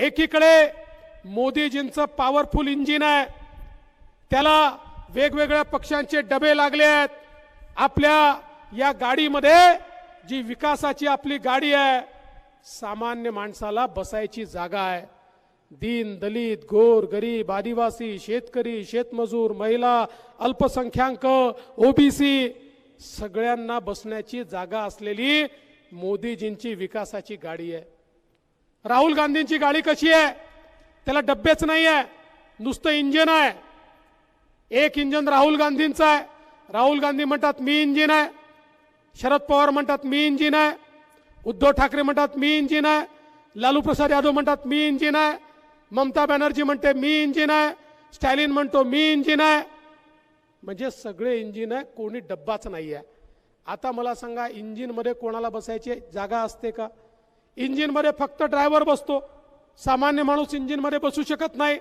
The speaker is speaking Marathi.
एकीकडे मोदीजींचं पॉवरफुल इंजिन आहे. त्याला वेगवेगळ्या पक्षांचे डबे लागले आहेत. आपल्या या गाडीमध्ये जी विकासाची आपली गाडी आहे सामान्य माणसाला बसायची जागा आहे. दीन दलित गोर गरीब आदिवासी शेतकरी शेतमजूर महिला अल्पसंख्याक ओबीसी सगळ्यांना बसण्याची जागा असलेली मोदीजींची विकासाची गाडी आहे. राहुल गांधींची गाडी कशी आहे? त्याला डब्बेच नाही आहे. नुसतं इंजिन आहे. एक इंजिन राहुल गांधींचं आहे. राहुल गांधी म्हणतात मी इंजिन आहे. शरद पवार म्हणतात मी इंजिन आहे. उद्धव ठाकरे म्हणतात मी इंजिन आहे. लालू प्रसाद यादव म्हणतात मी इंजिन आहे. ममता बॅनर्जी म्हणते मी इंजिन आहे. स्टॅलिन म्हणतो मी इंजिन आहे. म्हणजे सगळे इंजिन आहे कोणी डब्बाच नाही आहे आता मला सांगा इंजिनमध्ये कोणाला बसायची जागा असते का? इंजिनमध्ये फक्त ड्रायव्हर बसतो. सामान्य माणूस इंजिनमध्ये बसू शकत नाही.